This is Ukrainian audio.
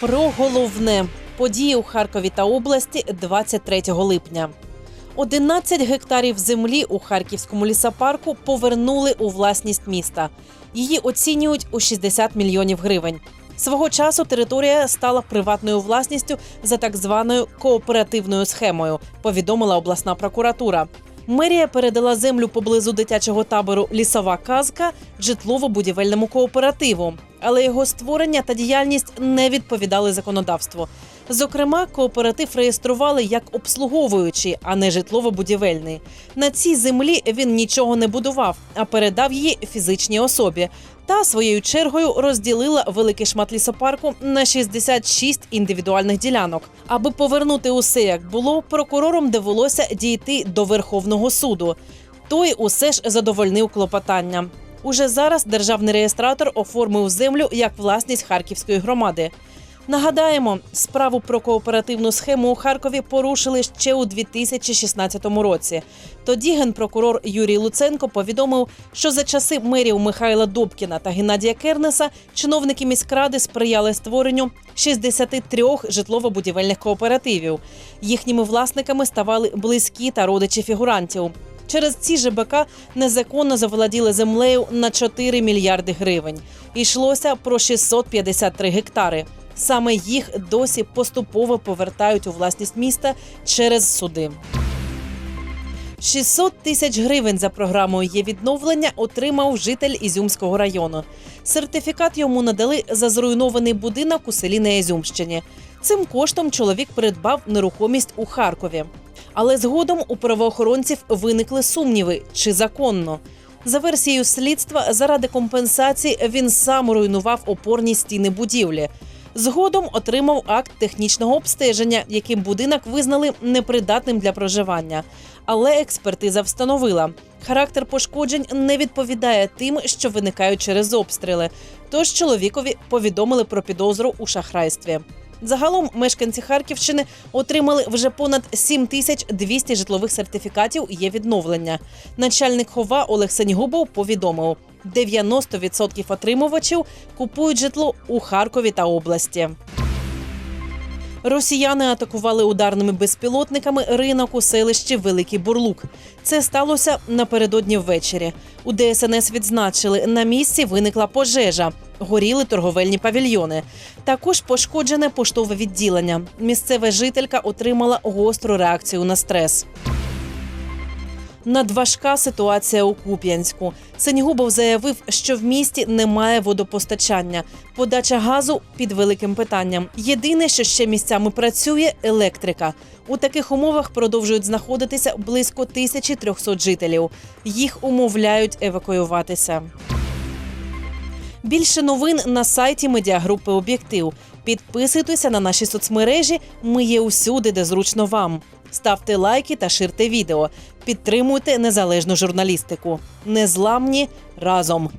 Про головне події у Харкові та області 23 липня. 11 гектарів землі у харківському лісопарку повернули у власність міста. Її оцінюють у 60 мільйонів гривень. Свого часу територія стала приватною власністю за так званою кооперативною схемою. Повідомила обласна прокуратура. Мерія передала землю поблизу дитячого табору Лісова казка житлово-будівельному кооперативу, але його створення та діяльність не відповідали законодавству. Зокрема, кооператив реєстрували як обслуговуючий, а не житлово-будівельний. На цій землі він нічого не будував, а передав її фізичній особі. Та своєю чергою розділила великий шмат лісопарку на 66 індивідуальних ділянок. Аби повернути усе як було, прокурором довелося дійти до Верховного суду. Той усе ж задовольнив клопотання. Уже зараз державний реєстратор оформив землю як власність харківської громади. Нагадаємо, справу про кооперативну схему у Харкові порушили ще у 2016 році. Тоді генпрокурор Юрій Луценко повідомив, що за часи мерів Михайла Добкіна та Геннадія Кернеса чиновники міськради сприяли створенню 63 житлово-будівельних кооперативів. Їхніми власниками ставали близькі та родичі фігурантів. Через ці ЖБК незаконно заволоділи землею на 4 мільярди гривень. Йшлося про 653 гектари. Саме їх досі поступово повертають у власність міста через суди. 600 тисяч гривень за програмою є відновлення отримав житель Ізюмського району. Сертифікат йому надали за зруйнований будинок у селі на Ізюмщині. Цим коштом чоловік придбав нерухомість у Харкові. Але згодом у правоохоронців виникли сумніви, чи законно. За версією слідства, заради компенсації він сам руйнував опорні стіни будівлі. Згодом отримав акт технічного обстеження, яким будинок визнали непридатним для проживання. Але експертиза встановила, характер пошкоджень не відповідає тим, що виникають через обстріли. Тож чоловікові повідомили про підозру у шахрайстві. Загалом мешканці Харківщини отримали вже понад 7200 житлових сертифікатів. Є відновлення. Начальник хова Олег Сенігубов повідомив, 90% отримувачів купують житло у Харкові та області. Росіяни атакували ударними безпілотниками ринок у селищі Великий Бурлук. Це сталося напередодні ввечері. У ДСНС відзначили, на місці виникла пожежа. Горіли торговельні павільйони. Також пошкоджене поштове відділення. Місцева жителька отримала гостру реакцію на стрес. Надважка ситуація у Куп'янську. Сенігубов заявив, що в місті немає водопостачання. Подача газу під великим питанням. Єдине, що ще місцями працює електрика. У таких умовах продовжують знаходитися близько 1300 жителів. Їх умовляють евакуюватися. Більше новин на сайті медіагрупи Об'єктив. Підписуйтеся на наші соцмережі. Ми є усюди, де зручно вам. Ставте лайки та ширте відео. Підтримуйте незалежну журналістику. Незламні разом.